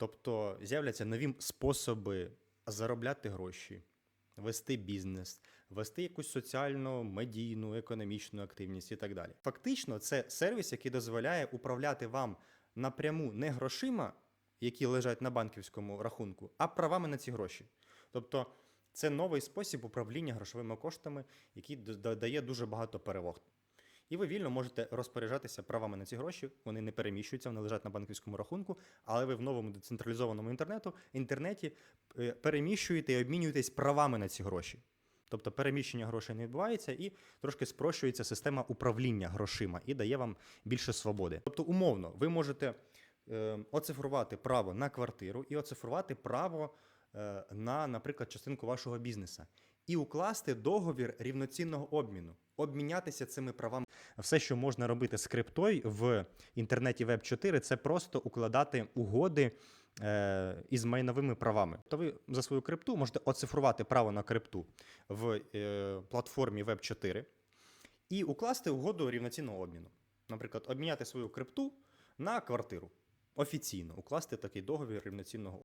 Тобто з'являться нові способи заробляти гроші, вести бізнес, вести якусь соціальну, медійну, економічну активність і так далі. Фактично, це сервіс, який дозволяє управляти вам напряму не грошима, які лежать на банківському рахунку, а правами на ці гроші. Тобто, це новий спосіб управління грошовими коштами, який дає дуже багато переваг. І ви вільно можете розпоряджатися правами на ці гроші. Вони не переміщуються, вони лежать на банківському рахунку, але ви в новому децентралізованому інтернету, інтернеті е, переміщуєте і обмінюєтесь правами на ці гроші. Тобто переміщення грошей не відбувається і трошки спрощується система управління грошима і дає вам більше свободи. Тобто, умовно, ви можете е, оцифрувати право на квартиру і оцифрувати право е, на, наприклад, частинку вашого бізнеса і укласти договір рівноцінного обміну, обмінятися цими правами. Все, що можна робити з криптою в інтернеті Web 4, це просто укладати угоди е, із майновими правами. То ви за свою крипту можете оцифрувати право на крипту в е, платформі Web 4 і укласти угоду рівноцінного обміну. Наприклад, обміняти свою крипту на квартиру. Офіційно укласти такий договір рівноцінного